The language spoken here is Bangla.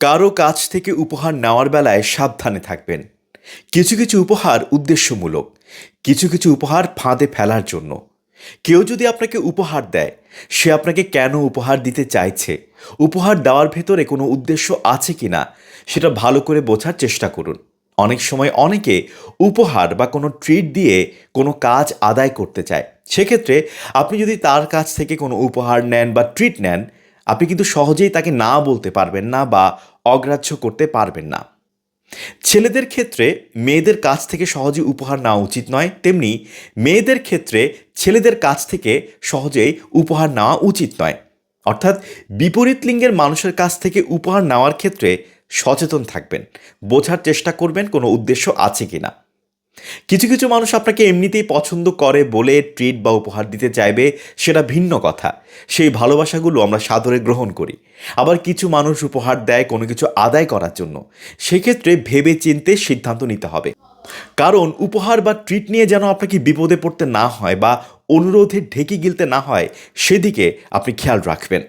কারও কাছ থেকে উপহার নেওয়ার বেলায় সাবধানে থাকবেন। কিছু কিছু উপহার উদ্দেশ্যমূলক, কিছু কিছু উপহার ফাঁদে ফেলার জন্য। কেউ যদি আপনাকে উপহার দেয়, সে আপনাকে কেন উপহার দিতে চাইছে, উপহার দেওয়ার ভেতরে কোনো উদ্দেশ্য আছে কি না সেটা ভালো করে বোঝার চেষ্টা করুন। অনেক সময় অনেকে উপহার বা কোনো ট্রিট দিয়ে কোনো কাজ আদায় করতে চায়। সেক্ষেত্রে আপনি যদি তার কাছ থেকে কোনো উপহার নেন বা ট্রিট নেন আপনি কিন্তু সহজেই তাকে না বলতে পারবেন না বা অগ্রাহ্য করতে পারবেন না। ছেলেদের ক্ষেত্রে মেয়েদের কাছ থেকে সহজে উপহার নেওয়া উচিত নয়, তেমনি মেয়েদের ক্ষেত্রে ছেলেদের কাছ থেকে সহজেই উপহার নেওয়া উচিত নয়। অর্থাৎ বিপরীত লিঙ্গের মানুষের কাছ থেকে উপহার নেওয়ার ক্ষেত্রে সচেতন থাকবেন, বোঝার চেষ্টা করবেন কোনো উদ্দেশ্য আছে কি না কিছু কিছু মানুষ আপনাকে এমনিতেই পছন্দ করে বলে ট্রিট বা উপহার দিতে চাইবে, সেটা ভিন্ন কথা। সেই ভালোবাসাগুলো আমরা সাদরে গ্রহণ করি। আবার কিছু মানুষ উপহার দেয় কোনো কিছু আদায় করার জন্য। সেক্ষেত্রে ভেবে চিনতে সিদ্ধান্ত নিতে হবে। কারণ উপহার বা ট্রিট নিয়ে যেন আপনাকে বিপদে পড়তে না হয় বা অনুরোধে ঢেকে গিলতে না হয়, সেদিকে আপনি খেয়াল রাখবেন।